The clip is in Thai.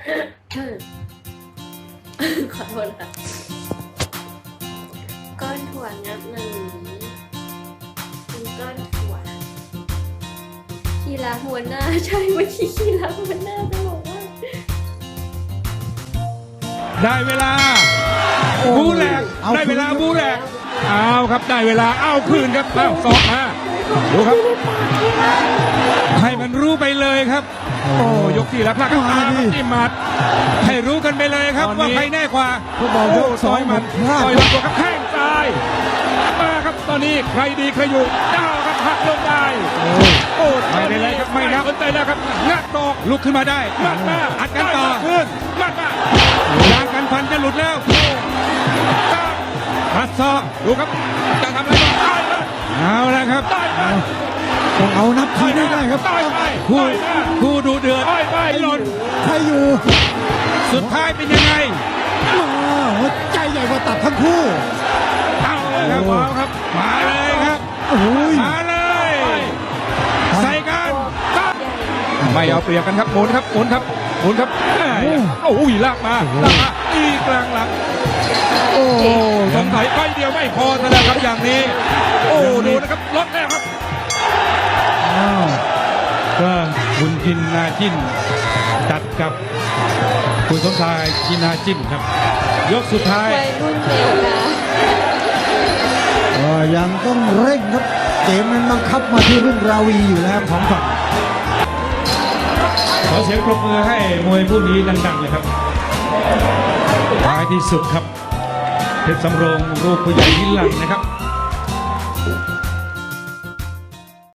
ขอโทษค่ะ ก้อนถั่วงับหนึ่งเป็นก้อนถั่วคีราหัวหน้าใช่เมื่อกี้คีราหัวหน้าจะบอกว่าได้เวลา บูแหลกเอาได้เวลาคืนบูแหลกเอาครับได้เวลาเอาคืนครับเอาสอกมาดูครับ ให้มันรู้ไปเลยครับ โอ้ยกที่แล้วพลาดครับมาดิจิ้มหมัดให้รู้กันไปเลยครับตอนนี้ว่าใครแน่กว่าผู้บอกยกสองโมันพลาดต่อยลำตัวครับแข้งซ้ายมาครับตอนนี้ใครดีใครอยู่เจ้าครับหักลงได้โอ้ยโอ้ไม่ได้เลยครับไม่นับสนใจแล้วครับงัดตอกลุกขึ้นมาได้มัดมาอัดกันต่อขึ้นมัดมายางกันฟันจะหลุดแล้วหัดซอกดูครับจะทำอะไรบ้างได้ไหมเอาแล้วครับ ต้องเอานับทีให้ได้ครับได้ไปคู่คู่ดูเดือดได้ไปหล่นใครอยู่ สุดท้ายเป็นยังไงมาหัวใจใหญ่กว่าตับทั้งคู่เอาเลยครับเอาครับมาเลยครับโอ้ยมาเลยใส่กันไม่เอาเปรียบกันครับหมุนครับหมุนครับหมุนครับแม่โอ้ยลากมาลากมาตีกลางหลังโอ้สงสัยไปเดียวไม่พอซะแล้วครับอย่างนี้ โอ้ดูนะครับลดแล้วครับอ้าว ก็คุณกินนาจินตัดกับคุณสมชายกินนาจินครับ ยกสุดท้ายวัยรุ่นเมกาก็ยังต้องเร่งครับเกมนั้นบังคับมาที่รุ่งราวีอยู่แล้วของฝั่งขอเสียงปรบมือให้มวยผู้นี้ดังๆเลยครับท้ายที่สุดครับเพชรสำโรงรูปผู้ใหญ่ยินหลังนะครับ